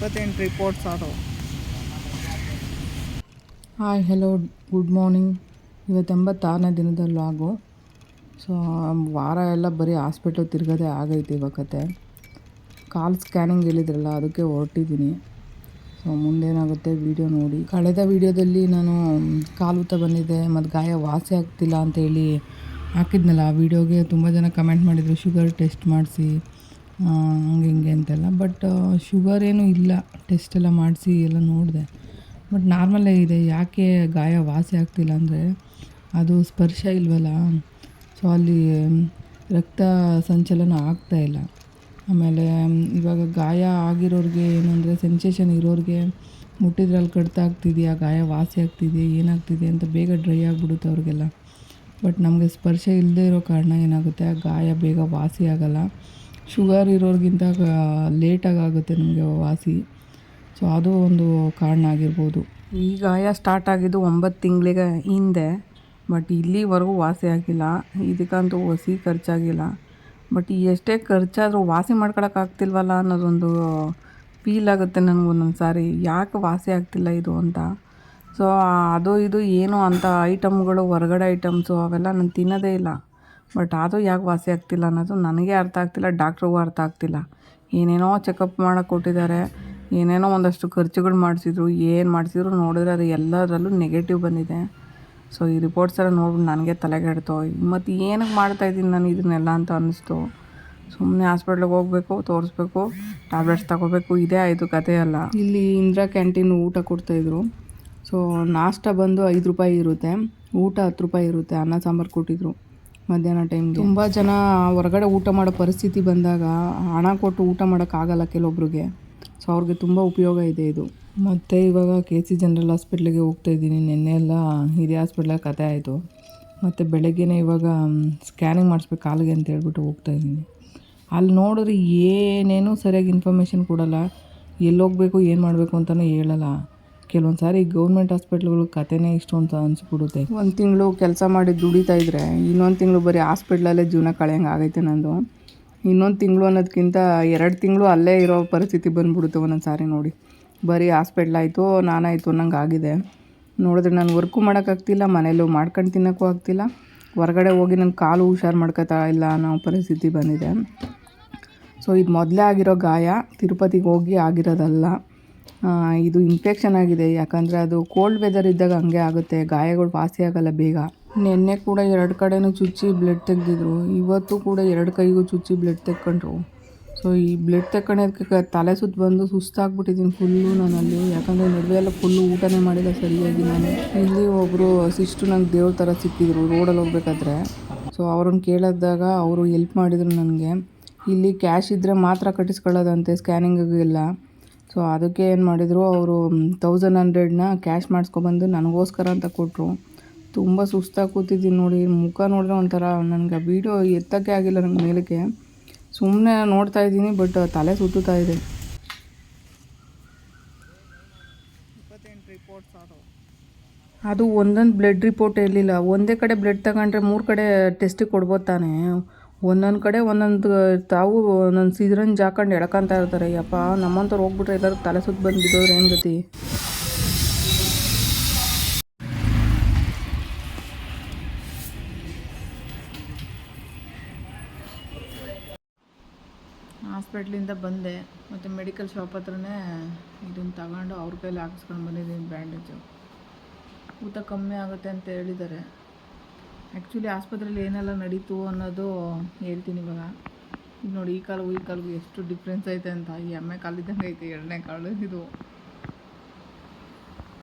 ಇಪ್ಪತ್ತೆಂಟು ರಿಪೋರ್ಟ್ಸ್ ಆದವು. Hi hello good morning ಇವತ್ತೆಂಬತ್ತಾರನೇ ಎಂಬತ್ತಾರನೇ ಆಗು. ಸೊ ವಾರ ಎಲ್ಲ ಬರೀ ಹಾಸ್ಪಿಟ್ಲ್ ತಿರ್ಗೋದೇ ಆಗೈತೆ ಇವಾಗ ಕತೆ. ಕಾಲ್ ಸ್ಕ್ಯಾನಿಂಗ್ ಹೇಳಿದ್ರಲ್ಲ, ಅದಕ್ಕೆ ಹೊರಟಿದ್ದೀನಿ. ಸೊ ಮುಂದೇನಾಗುತ್ತೆ ವೀಡಿಯೋ ನೋಡಿ. ಕಳೆದ ವೀಡಿಯೋದಲ್ಲಿ ನಾನು ಕಾಲುತ ಬಂದಿದೆ, ಮತ್ತು ಗಾಯ ವಾಸಿ ಆಗ್ತಿಲ್ಲ ಅಂತೇಳಿ ಹಾಕಿದ್ನಲ್ಲ ಆ ವೀಡಿಯೋಗೆ ತುಂಬ ಜನ ಕಮೆಂಟ್ ಮಾಡಿದರು ಶುಗರ್ ಟೆಸ್ಟ್ ಮಾಡಿಸಿ. ಹಂಗೆ ಹಿಂಗೆ ಅಂತೆಲ್ಲ. ಬಟ್ ಶುಗರ್ ಏನೂ ಇಲ್ಲ. ಟೆಸ್ಟ್ ಎಲ್ಲ ಮಾಡಿಸಿ ಎಲ್ಲ ನೋಡಿದೆ. ಬಟ್ ನಾರ್ಮಲೇ ಇದೆ. ಯಾಕೆ ಗಾಯ ವಾಸಿ ಆಗ್ತಿಲ್ಲ ಅಂದರೆ ಅದು ಸ್ಪರ್ಶ ಇಲ್ವಲ್ಲ? ಸೊ ಅಲ್ಲಿ ರಕ್ತ ಸಂಚಲನ ಆಗ್ತಾ ಇಲ್ಲ. ಆಮೇಲೆ ಇವಾಗ ಗಾಯ ಆಗಿರೋರಿಗೆ ಏನಂದರೆ ಸೆನ್ಸೇಷನ್ ಇರೋರಿಗೆ ಮುಟ್ಟಿದ್ರಲ್ಲಿ ಕಡಿತ ಆಗ್ತಿದೆಯಾ? ಗಾಯ ವಾಸಿ ಆಗ್ತಿದೆಯಾ? ಏನಾಗ್ತಿದೆ ಅಂತ ಬೇಗ ಡ್ರೈ ಆಗಿಬಿಡುತ್ತೆ ಅವ್ರಿಗೆಲ್ಲ. ಬಟ್ ನಮಗೆ ಸ್ಪರ್ಶ ಇಲ್ಲದೆ ಇರೋ ಕಾರಣ ಏನಾಗುತ್ತೆ? ಆ ಗಾಯ ಬೇಗ ವಾಸಿ ಆಗಲ್ಲ. ಶುಗರ್ ಇರೋರಿಗಿಂತ ಲೇಟಾಗಿ ಆಗುತ್ತೆ ನಮಗೆ ವಾಸಿ. ಸೊ ಅದು ಒಂದು ಕಾರಣ ಆಗಿರ್ಬೋದು. ಈ ಗಾಯ ಸ್ಟಾರ್ಟ್ ಆಗಿದ್ದು ಒಂಬತ್ತು ತಿಂಗಳಿಗೆ ಹಿಂದೆ ಬಟ್ ಇಲ್ಲಿವರೆಗೂ ವಾಸಿ ಆಗಿಲ್ಲ. ಇದಕ್ಕಂತೂ ಹೊಸಿ ಖರ್ಚಾಗಿಲ್ಲ. ಬಟ್ ಎಷ್ಟೇ ಖರ್ಚಾದರೂ ವಾಸಿ ಮಾಡ್ಕೊಳಕ್ಕಾಗ್ತಿಲ್ವಲ್ಲ ಅನ್ನೋದೊಂದು ಫೀಲ್ ಆಗುತ್ತೆ ನನಗೆ ಒಂದೊಂದು ಸಾರಿ ಯಾಕೆ ವಾಸಿ ಆಗ್ತಿಲ್ಲ ಇದು ಅಂತ? ಸೊ ಅದು ಇದು ಏನು ಅಂತ ಐಟಮ್ಗಳು ಹೊರಗಡೆ ಐಟಮ್ಸು ಅವೆಲ್ಲ ನಾನು ತಿನ್ನೋದೇ ಇಲ್ಲ. ಬಟ್ ಅದು ಯಾಕೆ ವಾಸಿ ಆಗ್ತಿಲ್ಲ ಅನ್ನೋದು ನನಗೆ ಅರ್ಥ ಆಗ್ತಿಲ್ಲ, ಡಾಕ್ಟ್ರಿಗೂ ಅರ್ಥ ಆಗ್ತಿಲ್ಲ. ಏನೇನೋ ಚೆಕಪ್ ಮಾಡೋಕೆ ಕೊಟ್ಟಿದ್ದಾರೆ, ಏನೇನೋ ಒಂದಷ್ಟು ಖರ್ಚುಗಳು ಮಾಡಿಸಿದ್ರು, ಏನು ಮಾಡಿಸಿದ್ರು ನೋಡಿದ್ರೆ ಅದು ಎಲ್ಲದರಲ್ಲೂ ನೆಗೆಟಿವ್ ಬಂದಿದೆ. ಸೊ ಈ ರಿಪೋರ್ಟ್ಸ್ ಎಲ್ಲ ನೋಡ್ಬಿಟ್ಟು ನನಗೆ ತಲೆಗೆಡ್ತು ಮತ್ತು ಏನಕ್ಕೆ ಮಾಡ್ತಾಯಿದ್ದೀನಿ ನಾನು ಇದನ್ನೆಲ್ಲ ಅಂತ ಅನ್ನಿಸ್ತು. ಸುಮ್ಮನೆ ಹಾಸ್ಪಿಟ್ಲಿಗೆ ಹೋಗಬೇಕು, ತೋರಿಸ್ಬೇಕು ಟ್ಯಾಬ್ಲೆಟ್ಸ್ ತಗೋಬೇಕು, ಇದೇ ಆಯಿತು ಕತೆ ಅಲ್ಲ. ಇಲ್ಲಿ ಇಂದಿರಾ ಕ್ಯಾಂಟೀನ್ ಊಟ ಕೊಡ್ತಾಯಿದ್ರು ಸೊ ನಾಷ್ಟ ಬಂದು ಐದು ರೂಪಾಯಿ ಇರುತ್ತೆ, ಊಟ ಹತ್ತು ರೂಪಾಯಿ ಇರುತ್ತೆ, ಅನ್ನ ಸಾಂಬಾರು ಕೊಟ್ಟಿದ್ರು. ಮಧ್ಯಾಹ್ನ ಟೈಮ್ಗೆ ತುಂಬ ಜನ ಹೊರಗಡೆ ಊಟ ಮಾಡೋ ಪರಿಸ್ಥಿತಿ ಬಂದಾಗ ಹಣ ಕೊಟ್ಟು ಊಟ ಮಾಡೋಕ್ಕಾಗಲ್ಲ ಕೆಲವೊಬ್ರಿಗೆ. ಸೊ ಅವ್ರಿಗೆ ತುಂಬ ಉಪಯೋಗ ಇದೆ ಇದು. ಮತ್ತು ಇವಾಗ ಕೆ ಸಿ ಜನರಲ್ ಹಾಸ್ಪಿಟ್ಲಿಗೆ ಹೋಗ್ತಾ ಇದ್ದೀನಿ. ನಿನ್ನೆ ಎಲ್ಲ ಹಿರಿಯ ಹಾಸ್ಪಿಟ್ಲಾಗ ಕತೆ ಆಯಿತು. ಮತ್ತು ಬೆಳಗ್ಗೆನೇ ಇವಾಗ ಸ್ಕ್ಯಾನಿಂಗ್ ಮಾಡಿಸ್ಬೇಕು ಕಾಲಿಗೆ ಅಂತ ಹೇಳ್ಬಿಟ್ಟು ಹೋಗ್ತಾ ಇದ್ದೀನಿ. ಅಲ್ಲಿ ನೋಡಿದ್ರೆ ಏನೇನೂ ಸರಿಯಾಗಿ ಇನ್ಫಾರ್ಮೇಷನ್ ಕೊಡಲ್ಲ. ಎಲ್ಲಿ ಹೋಗಬೇಕು ಏನು ಮಾಡಬೇಕು ಅಂತಲೂ ಹೇಳಲ್ಲ. ಕೆಲವೊಂದು ಸಾರಿ ಗೌರ್ಮೆಂಟ್ ಹಾಸ್ಪಿಟ್ಲ್ಗಳು ಕತೆನೇ ಇಷ್ಟು ಅಂತ ಅನಿಸ್ಬಿಡುತ್ತೆ. ಒಂದು ತಿಂಗಳು ಕೆಲಸ ಮಾಡಿ ದುಡಿತಾ ಇದ್ದರೆ ಇನ್ನೊಂದು ತಿಂಗಳು ಬರೀ ಹಾಸ್ಪಿಟ್ಲಲ್ಲೇ ಜೀವನ ಕಳೆಯಂಗೆ ಆಗೈತೆ ನಂದು. ಇನ್ನೊಂದು ತಿಂಗಳು ಅನ್ನೋದಕ್ಕಿಂತ ಎರಡು ತಿಂಗಳು ಅಲ್ಲೇ ಇರೋ ಪರಿಸ್ಥಿತಿ ಬಂದ್ಬಿಡುತ್ತೆ ಒಂದೊಂದು ಸಾರಿ ನೋಡಿ. ಬರೀ ಹಾಸ್ಪಿಟ್ಲ್ ಆಯಿತು ನಾನಾಯಿತು ಅನ್ನಂಗೆ ಆಗಿದೆ. ನೋಡಿದ್ರೆ ನಾನು ವರ್ಕು ಮಾಡೋಕ್ಕಾಗ್ತಿಲ್ಲ ಮನೇಲೂ ಮಾಡ್ಕೊಂಡು ತಿನ್ನೋಕ್ಕೂ ಆಗ್ತಿಲ್ಲ. ಹೊರಗಡೆ ಹೋಗಿ ನನ್ನ ಕಾಲು ಹುಷಾರು ಮಾಡ್ಕೋತಾ ಇಲ್ಲ ಅನ್ನೋ ಪರಿಸ್ಥಿತಿ ಬಂದಿದೆ. ಸೊ ಇದು ಮೊದಲೇ ಆಗಿರೋ ಗಾಯ, ತಿರುಪತಿಗೆ ಹೋಗಿ ಆಗಿರೋದಲ್ಲ. ಇದು ಇನ್ಫೆಕ್ಷನ್ ಆಗಿದೆ. ಯಾಕಂದರೆ ಅದು ಕೋಲ್ಡ್ ವೆದರ್ ಇದ್ದಾಗ ಹಂಗೆ ಆಗುತ್ತೆ. ಗಾಯಗಳು ವಾಸಿ ಆಗಲ್ಲ ಬೇಗ. ನಿನ್ನೆ ಕೂಡ ಎರಡು ಕಡೆನೂ ಚುಚ್ಚಿ ಬ್ಲಡ್ ತೆಗೆದಿದ್ರು. ಇವತ್ತು ಕೂಡ ಎರಡು ಕೈಗೂ ಚುಚ್ಚಿ ಬ್ಲಡ್ ತೆಕ್ಕೊಂಡ್ರು. ಸೊ ಈ ಬ್ಲಡ್ ತೆಕ್ಕೊಳ್ಳೋದಕ್ಕೆ ತಲೆ ಸುತ್ತ ಬಂದು ಸುಸ್ತಾಗ್ಬಿಟ್ಟಿದ್ದೀನಿ ಫುಲ್ಲು ನಾನಲ್ಲಿ. ಯಾಕಂದರೆ ನಡುವೆ ಎಲ್ಲ ಫುಲ್ಲು ಊಟನೇ ಮಾಡಿಲ್ಲ ಸರಿಯಾಗಿ ನಾನು. ಇಲ್ಲಿ ಒಬ್ಬರು ಸಿಸ್ಟು ನಂಗೆ ದೇವ್ರ ಥರ ಸಿಕ್ಕಿದ್ರು ರೋಡಲ್ಲಿ ಹೋಗ್ಬೇಕಾದ್ರೆ. ಸೊ ಅವ್ರನ್ನ ಕೇಳಿದಾಗ ಅವರು ಹೆಲ್ಪ್ ಮಾಡಿದರು ನನಗೆ. ಇಲ್ಲಿ ಕ್ಯಾಶ್ ಇದ್ದರೆ ಮಾತ್ರ ಕಟ್ಟಿಸ್ಕೊಳ್ಳೋದಂತೆ ಸ್ಕ್ಯಾನಿಂಗಿಗೆಲ್ಲ ಸೊ ಅದಕ್ಕೆ ಏನು ಮಾಡಿದರು, ಅವರು ತೌಸಂಡ್ ಹಂಡ್ರೆಡ್ನ ಕ್ಯಾಶ್ ಮಾಡಿಸ್ಕೊಬಂದು ನನಗೋಸ್ಕರ ಅಂತ ಕೊಟ್ಟರು ತುಂಬ ಸುಸ್ತಾಗಿ ಕೂತಿದ್ದೀನಿ ನೋಡಿ, ಮುಖ ನೋಡಿದ್ರೆ ಒಂಥರ ನನಗೆ ವೀಡಿಯೋ ಎತ್ತಕ್ಕೆ ಆಗಿಲ್ಲ ನನಗೆ ಮೇಲಕ್ಕೆ. ಸುಮ್ಮನೆ ನೋಡ್ತಾ ಇದ್ದೀನಿ ಬಟ್ ತಲೆ ಸುತ್ತುತ್ತಾ ಇದೆ. ಅದು ಒಂದೊಂದು ಬ್ಲಡ್ ರಿಪೋರ್ಟ್ ಇರಲಿಲ್ಲ. ಒಂದೇ ಕಡೆ ಬ್ಲಡ್ ತಗೊಂಡ್ರೆ ಮೂರು ಕಡೆ ಟೆಸ್ಟಿಗೆ ಕೊಡ್ಬೋದು ತಾನೇ. ಒಂದೊಂದು ಕಡೆ ಒಂದೊಂದು ತಾವು ಒಂದೊಂದು ಸಿದ್ರಂಜ್ ಜಾಕೊಂಡು ಎಳ್ಕೊಂತ ಇರ್ತಾರೆ. ಯಪ್ಪ ನಮ್ಮಂತವ್ರು ಹೋಗ್ಬಿಟ್ರೆ ಎಲ್ಲರೂ ತಲೆ ಸುತ್ತ ಬಂದು ಬಿದ್ದವ್ರು ಏನು ಗತಿ? ಹಾಸ್ಪಿಟ್ಲಿಂದ ಬಂದೆ. ಮತ್ತು ಮೆಡಿಕಲ್ ಶಾಪ್ ಹತ್ರನೇ ಇದನ್ನು ತಗೊಂಡು ಅವ್ರ ಕೈಲಿ ಹಾಕಿಸ್ಕೊಂಡು ಬಂದಿದ್ದೀನಿ ಬ್ಯಾಂಡೇಜು. ಊತ ಕಮ್ಮಿ ಆಗುತ್ತೆ ಅಂತ ಹೇಳಿದ್ದಾರೆ. ಆ್ಯಕ್ಚುಲಿ ಆಸ್ಪತ್ರೆಯಲ್ಲಿ ಏನೆಲ್ಲ ನಡೀತು ಅನ್ನೋದು ಹೇಳ್ತೀನಿ ಇವಾಗ. ಈಗ ನೋಡಿ, ಈ ಕಾಲು ಈ ಕಾಲಿಗೂ ಎಷ್ಟು ಡಿಫ್ರೆನ್ಸ್ ಐತೆ ಅಂತ. ಈ ಎಮ್ಮೆ ಕಾಲಿದ್ದಂಗೆ ಐತೆ ಎರಡನೇ ಕಾಲು. ಇದು